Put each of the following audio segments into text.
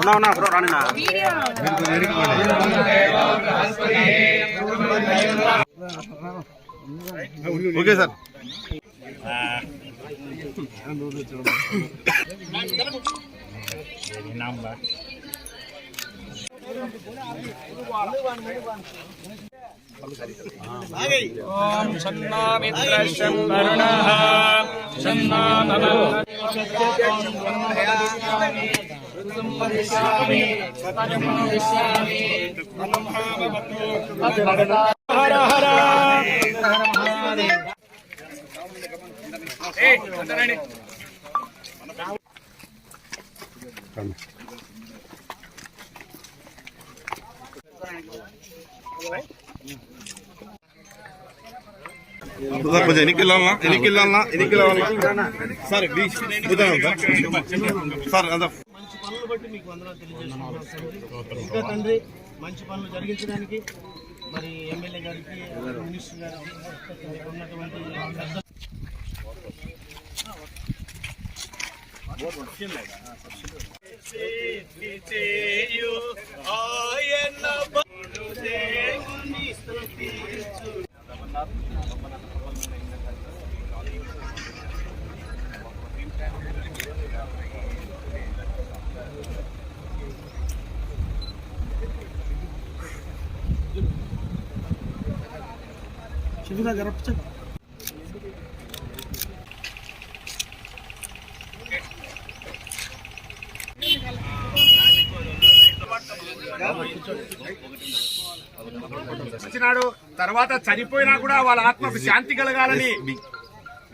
ఉన్నా ఉన్నా బ్రో రాని ఓకే సార్. ఓం సన్నామిత్ర శంకరణ సన్నామ హర హర సాர் కొంచెం ఎనికి వెళ్ళాలన్నా ఎనికి వెళ్ళాలన్నా ఎనికి వెళ్ళాలన్నా సార్ సార్ అంత పనులు బట్టి మీకు వందనాలు తెలియజేస్తున్నాను తండ్రి. ఇంకా తండ్రి మంచి పనులు జరిగించడానికి మరి ఎమ్మెల్యే గారికి మినిస్టర్ గారికి ఉన్నటువంటి పెద్ద వచ్చినాడు తర్వాత చనిపోయినా కూడా వాళ్ళ ఆత్మకు శాంతి కలగాలని.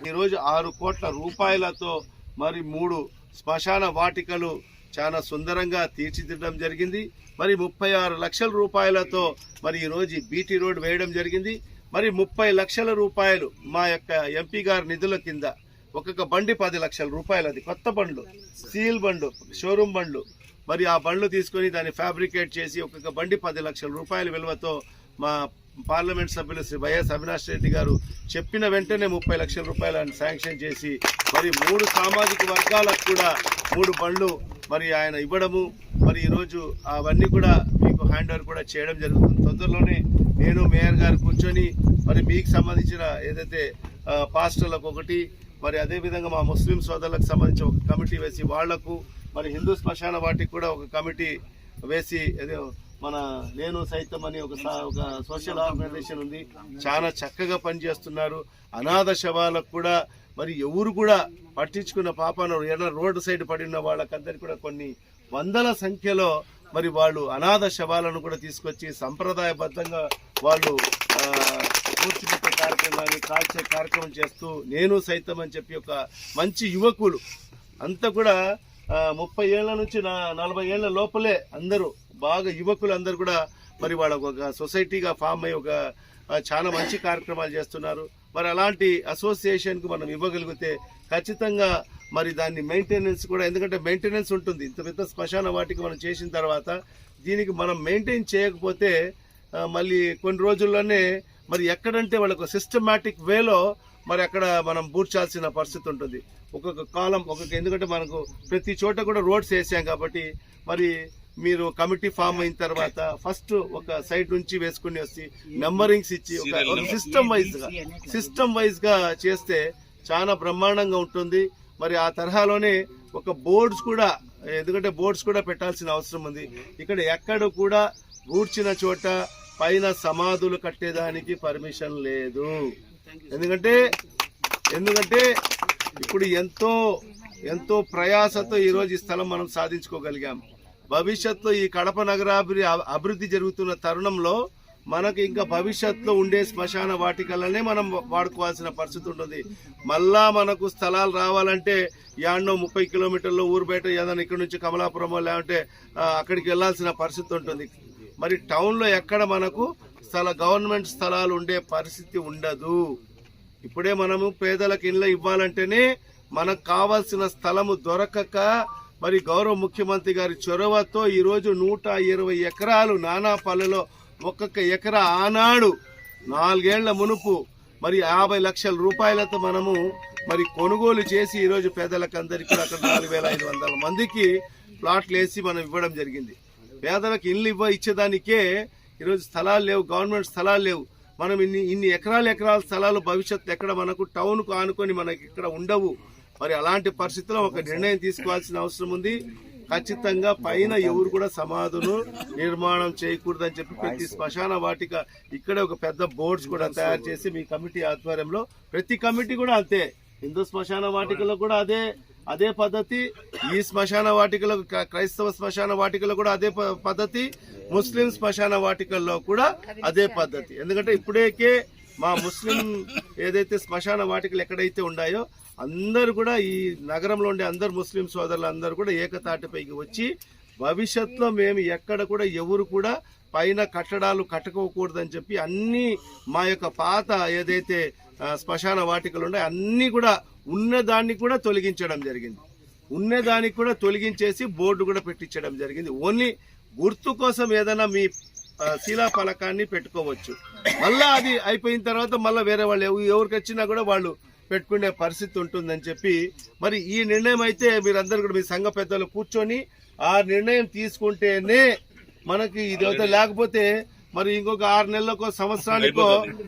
ఈరోజు ఆరు కోట్ల రూపాయలతో మరి మూడు శ్మశాన వాటికలు చాలా సుందరంగా తీర్చిదిద్దడం జరిగింది. మరి ముప్పై ఆరు లక్షల రూపాయలతో మరి ఈరోజు బీటీ రోడ్ వేయడం జరిగింది. మరి ముప్పై లక్షల రూపాయలు మా యొక్క ఎంపీ గారి నిధుల కింద ఒక్కొక్క బండి పది లక్షల రూపాయలు అది. కొత్త బండ్లు సీల్ బండ్లు షోరూమ్ బండ్లు. మరి ఆ బండ్లు తీసుకొని దాన్ని ఫ్యాబ్రికేట్ చేసి ఒక్కొక్క బండి పది లక్షల రూపాయల విలువతో మా పార్లమెంట్ సభ్యులు శ్రీ వైఎస్ అవినాష్ రెడ్డి గారు చెప్పిన వెంటనే ముప్పై లక్షల రూపాయలను శాంక్షన్ చేసి మరి మూడు సామాజిక వర్గాలకు కూడా మూడు బండ్లు మరి ఆయన ఇవ్వడము. మరి ఈరోజు అవన్నీ కూడా మీకు హ్యాండ్ ఓవర్ కూడా చేయడం జరుగుతుంది. తొందరలోనే నేను మేయర్ గారు కూర్చొని మరి మీకు సంబంధించిన ఏదైతే పాస్టర్లకు ఒకటి మరి అదేవిధంగా మా ముస్లిం సోదరులకు సంబంధించి ఒక కమిటీ వేసి వాళ్ళకు మరి హిందూ శ్మశాన వాటికి కూడా ఒక కమిటీ వేసి ఏదో మన నేను సైతం అని ఒక ఒక సోషల్ ఆర్గనైజేషన్ ఉంది. చాలా చక్కగా పనిచేస్తున్నారు. అనాథ శవాలకు కూడా మరి ఎవరు కూడా పట్టించుకున్న పాపను ఏదైనా రోడ్డు సైడ్ పడిన వాళ్ళకందరికీ కూడా కొన్ని వందల సంఖ్యలో మరి వాళ్ళు అనాథ శవాలను కూడా తీసుకొచ్చి సంప్రదాయబద్ధంగా వాళ్ళు కూర్చుపెట్టే కార్యక్రమాన్ని కాల్చే కార్యక్రమం చేస్తూ నేను సైతం అని చెప్పి ఒక మంచి యువకులు. అంతా కూడా ముప్పై ఏళ్ళ నుంచి నా నలభై ఏళ్ళ లోపలే అందరూ బాగా యువకులు అందరూ కూడా మరి వాళ్ళ ఒక సొసైటీగా ఫామ్ అయ్యి ఒక చాలా మంచి కార్యక్రమాలు చేస్తున్నారు. మరి అలాంటి అసోసియేషన్కు మనం ఇవ్వగలిగితే ఖచ్చితంగా మరి దాన్ని మెయింటెనెన్స్ కూడా ఎందుకంటే మెయింటెనెన్స్ ఉంటుంది. ఇంత పెద్ద శ్మశాన వాటికి మనం చేసిన తర్వాత దీనికి మనం మెయింటైన్ చేయకపోతే మళ్ళీ కొన్ని రోజుల్లోనే మరి ఎక్కడంటే వాళ్ళకు సిస్టమాటిక్ వేలో మరి అక్కడ మనం బూడ్చాల్సిన పరిస్థితి ఉంటుంది. ఒక్కొక్క కాలం ఒక్కొక్క ఎందుకంటే మనకు ప్రతి చోట కూడా రోడ్స్ వేసాం కాబట్టి మరి మీరు కమిటీ ఫామ్ అయిన తర్వాత ఫస్ట్ ఒక సైడ్ నుంచి వేసుకుని వచ్చి నెంబరింగ్స్ ఇచ్చి ఒక సిస్టమ్ వైజ్గా సిస్టమ్ వైజ్గా చేస్తే చాలా బ్రహ్మాండంగా ఉంటుంది. మరి ఆ తరహాలోనే ఒక బోర్డ్స్ కూడా ఎందుకంటే బోర్డ్స్ కూడా పెట్టాల్సిన అవసరం ఉంది. ఇక్కడ ఎక్కడ కూడా ఊడ్చిన చోట పైన సమాధులు కట్టేదానికి పర్మిషన్ లేదు. ఎందుకంటే ఎందుకంటే ఇప్పుడు ఎంతో ఎంతో ప్రయాసతో ఈరోజు ఈ స్థలం మనం సాధించుకోగలిగాం. భవిష్యత్తులో ఈ కడప నగరాభివృద్ధి అభివృద్ధి జరుగుతున్న తరుణంలో మనకు ఇంకా భవిష్యత్తులో ఉండే శ్మశాన వాటికలనే మనం వాడుకోవాల్సిన పరిస్థితి ఉంటుంది. మళ్ళా మనకు స్థలాలు రావాలంటే యాడ్నో ముప్పై కిలోమీటర్లు ఊరు బయట ఏదైనా ఇక్కడ నుంచి కమలాపురమో లేదంటే అక్కడికి వెళ్ళాల్సిన పరిస్థితి ఉంటుంది. మరి టౌన్లో ఎక్కడ మనకు స్థల గవర్నమెంట్ స్థలాలు ఉండే పరిస్థితి ఉండదు. ఇప్పుడే మనము పేదలకు ఇళ్ళ ఇవ్వాలంటేనే మనకు కావాల్సిన స్థలము దొరకక మరి గౌరవ ముఖ్యమంత్రి గారి చొరవతో ఈరోజు నూట ఇరవై ఎకరాలు నానాపల్లెలో ఒక్కొక్క ఎకరా ఆనాడు నాలుగేళ్ళ మునుపు మరి యాభై లక్షల రూపాయలతో మనము మరి కొనుగోలు చేసి ఈరోజు పేదలకు అందరికీ కూడా అక్కడ నాలుగు వేల ఐదు వందల మందికి ప్లాట్లు వేసి మనం ఇవ్వడం జరిగింది. పేదలకు ఇల్లు ఇవ్వ ఇచ్చేదానికే ఈరోజు స్థలాలు లేవు గవర్నమెంట్ స్థలాలు లేవు. మనం ఇన్ని ఇన్ని ఎకరాల ఎకరాల స్థలాలు భవిష్యత్తు ఎక్కడ మనకు టౌన్కు ఆనుకొని మనకి ఇక్కడ ఉండవు. మరి అలాంటి పరిస్థితిలో ఒక నిర్ణయం తీసుకోవాల్సిన అవసరం ఉంది. ఖచ్చితంగా పైన ఎవరు కూడా సమాధులు నిర్మాణం చేయకూడదని చెప్పి ప్రతి శ్మశాన వాటిక ఇక్కడే ఒక పెద్ద బోర్డ్స్ కూడా తయారు చేసి మీ కమిటీ ఆధ్వర్యంలో ప్రతి కమిటీ కూడా అంతే. హిందూ శ్మశాన వాటికలో కూడా అదే అదే పద్ధతి ఈ శ్మశాన వాటికలో క్ర- క్రైస్తవ శ్మశాన వాటికలో కూడా అదే పద్ధతి ముస్లిం శ్మశాన వాటికల్లో కూడా అదే పద్ధతి. ఎందుకంటే ఇప్పుడేకే మా ముస్లిం ఏదైతే శ్మశాన వాటికలు ఎక్కడైతే ఉన్నాయో అందరూ కూడా ఈ నగరంలో ఉండే అందరు ముస్లిం సోదరులు అందరూ కూడా ఏకతాటిపైకి వచ్చి భవిష్యత్తులో మేము ఎక్కడ కూడా ఎవరు కూడా పైన కట్టడాలు కట్టుకోకూడదని చెప్పి అన్ని మా యొక్క పాత ఏదైతే శ్మశాన వాటికలు ఉన్నాయో అన్నీ కూడా ఉన్నదాన్ని కూడా తొలగించడం జరిగింది. ఉన్నదానికి కూడా తొలగించేసి బోర్డు కూడా పెట్టించడం జరిగింది. ఓన్లీ గుర్తు కోసం ఏదైనా మీ శిలా ఫలకాన్ని పెట్టుకోవచ్చు. మళ్ళీ అది అయిపోయిన తర్వాత మళ్ళీ వేరే వాళ్ళు ఎవరికి వచ్చినా కూడా వాళ్ళు పెట్టుకునే పరిస్థితి ఉంటుందని చెప్పి మరి ఈ నిర్ణయం అయితే మీరందరూ కూడా మీ సంఘ పెద్దలు కూర్చొని ఆ నిర్ణయం తీసుకుంటేనే మనకి ఇది అవుతుంది లేకపోతే మరి ఇంకొక ఆరు నెలలకో సంవత్సరానికో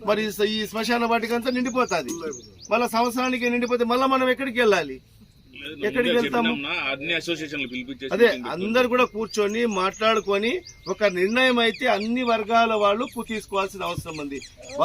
మరి ఈ శ్మశాన వాటికంతా నిండిపోతుంది. మళ్ళీ సంవత్సరానికి నిండిపోతే మళ్ళీ మనం ఎక్కడికి వెళ్ళాలి? ఎక్కడికి వెళ్తాము? అదే అందరు కూడా కూర్చొని మాట్లాడుకొని ఒక నిర్ణయం అయితే అన్ని వర్గాల వాళ్ళు తీసుకోవాల్సిన అవసరం ఉంది.